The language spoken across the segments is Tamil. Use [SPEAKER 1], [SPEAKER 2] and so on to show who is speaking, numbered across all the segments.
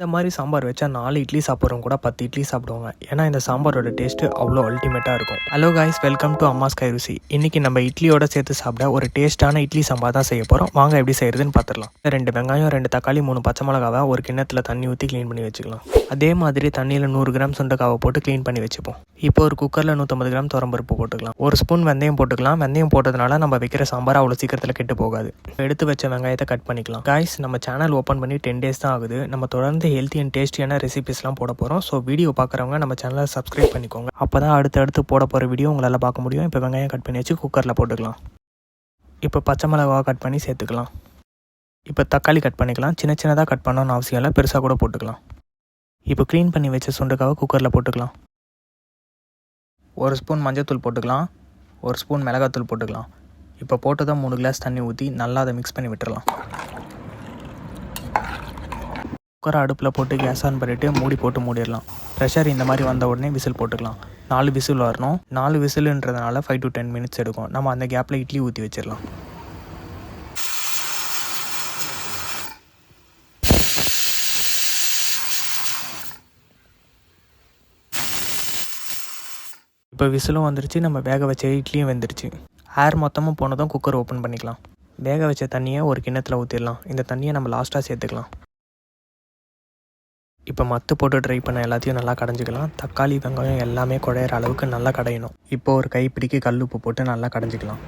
[SPEAKER 1] இந்த மாதிரி சாம்பார் வச்சா நாலு இட்லி சாப்பிட்றவங்க கூட பத்து இட்லி சாப்பிடுவாங்க. ஏன்னா இந்த சாம்பாரோட டேஸ்ட்டு அவ்வளோ அல்டிமேட்டாக இருக்கும். ஹலோ காய்ஸ் வெல்கம் டு அம்மாஸ் கை ருசி இன்றைக்கி நம்ம இட்லியோட சேர்த்து சாப்பிட ஒரு டேஸ்ட்டான இட்லி சாம்பார் தான் செய்ய போகிறோம் வாங்க எப்படி செய்யறதுன்னு பார்த்துடலாம் ரெண்டு வெங்காயம் ரெண்டு தக்காளி மூணு பச்சை மிளகாவை ஒரு கிண்ணத்தில் தண்ணி ஊற்றி க்ளீன் பண்ணி வச்சுக்கலாம். அதே மாதிரி தண்ணியில் நூறு கிராம் சுண்டக்காவை போட்டு க்ளீன் பண்ணி வச்சுப்போம். இப்போ ஒரு குக்கரில் நூற்றம்பது கிராம் துவரம்பருப்பு போட்டுக்கலாம். ஒரு ஸ்பூன் வெந்தயம் போட்டுக்கலாம். வெந்தயம் போட்டதுனால நம்ம வைக்கிற சாம்பார் அவ்வளோ சீக்கிரத்தில் கெட்டு போகாது. எடுத்து வச்ச வெங்காயத்தை கட் பண்ணிக்கலாம். காய்ஸ் நம்ம சேனல் ஓப்பன் பண்ணி டென் டேஸ் தான் ஆகுது. நம்ம தொடர்ந்து ஹெல்த்தி அண்ட் டேஸ்டியான ரெசிபிஸ்லாம் போட போகிறோம் ஸோ வீடியோ பார்க்குறவங்க நம்ம சேனலை சப்ஸ்கிரைப் பண்ணிக்கோங்க. அப்போ தான் அடுத்தடுத்து போட போகிற வீடியோ உங்களால் பார்க்க முடியும். இப்போ வெங்காயம் கட் பண்ணி வச்சு குக்கரில் போட்டுக்கலாம். இப்போ பச்சை மிளகாவை கட் பண்ணி சேர்த்துக்கலாம். இப்போ தக்காளி கட் பண்ணிக்கலாம். சின்ன சின்னதாக கட் பண்ணணும்னு அவசியம் இல்லை. பெருசாக கூட போட்டுக்கலாம். இப்போ க்ளீன் பண்ணி வச்ச சுண்டக்காவை குக்கரில் போட்டுக்கலாம். ஒரு ஸ்பூன் மஞ்சள்தூள் போட்டுக்கலாம். ஒரு ஸ்பூன் மிளகாத்தூள் போட்டுக்கலாம். இப்போ போட்டதும் மூணு கிளாஸ் தண்ணி ஊற்றி நல்லா அதை மிக்ஸ் பண்ணி விட்டுறலாம். குக்கரை அடுப்பில் போட்டு கேஸ் ஆன் பண்ணிவிட்டு மூடி போட்டு மூடிடலாம். ப்ரெஷர் இந்த மாதிரி வந்த உடனே விசில் போட்டுக்கலாம். நாலு விசில் வரணும். நாலு விசிலுன்றதுனால ஃபைவ் டு டென் மினிட்ஸ் எடுக்கும். நம்ம அந்த கேப்பில் இட்லி ஊற்றி வச்சிடலாம். இப்போ விசிலும் வந்துருச்சு. நம்ம வேக வச்ச இட்லியும் வெந்துருச்சு. ஏர் மொத்தமாக போனதும் குக்கர் ஓப்பன் பண்ணிக்கலாம். வேக வச்ச தண்ணியை ஒரு கிண்ணத்தில் ஊற்றிடலாம் இந்த தண்ணியை நம்ம லாஸ்ட்டாக சேர்த்துக்கலாம். இப்போ மத்து போட்டு ட்ரை பண்ண எல்லாத்தையும் நல்லா கடைஞ்சிக்கலாம். தக்காளி வெங்காயம் எல்லாமே குழையிற அளவுக்கு நல்லா கடையணும். இப்போ ஒரு கைப்பிடிக்கு கல் உப்பு போட்டு நல்லா கடைஞ்சிக்கலாம்.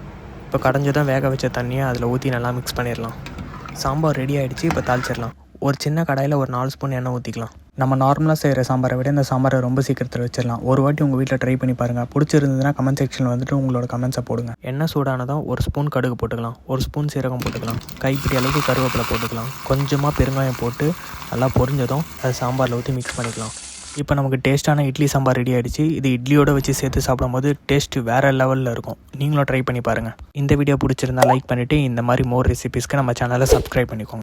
[SPEAKER 1] இப்போ கடைஞ்சதும் வேக வச்ச தண்ணியை அதில் ஊற்றி நல்லா மிக்ஸ் பண்ணிடலாம் சாம்பார் ரெடி ஆகிடுச்சு இப்போ தாளிச்சிடலாம் ஒரு சின்ன கடாயில் ஒரு நாலு ஸ்பூன் எண்ணெய் ஊற்றிக்கலாம் நம்ம நார்மலாக செய்கிற சாம்பாரை விட இந்த சாம்பாரை ரொம்ப சீக்கிரத்தில் வச்சிடலாம் ஒரு வாட்டி உங்கள் வீட்டில் ட்ரை பண்ணி பாருங்கள் பிடிச்சிருந்ததுன்னா கமெண்ட் செக்ஷனில் வந்துட்டு உங்களோட கமெண்ட்ஸை போடுங்க. எண்ணெய் சூடானதோ ஒரு ஸ்பூன் கடுகு போட்டுக்கலாம். ஒரு ஸ்பூன் சீரகம் போட்டுக்கலாம். கைப்பிடி அளவுக்கு கருவேப்பிலை போட்டுக்கலாம். கொஞ்சமாக பெருங்காயம் போட்டு நல்லா பொரிஞ்சதும் அதை சாம்பாரில் ஊற்றி மிக்ஸ் பண்ணிக்கலாம். இப்போ நமக்கு டேஸ்ட்டான இட்லி சாம்பார் ரெடி ஆகிடுச்சு இது இட்லியோட வச்சு சேர்த்து சாப்பிடும்போது டேஸ்ட் வேறு லெவலில் இருக்கும். நீங்களும் ட்ரை பண்ணி பாருங்கள் இந்த வீடியோ பிடிச்சிருந்தா லைக் பண்ணிவிட்டு இந்த மாதிரி மோர் ரெசிபீஸ்க்கு நம்ம சேனலை சப்ஸ்கிரைப் பண்ணிக்கோங்க.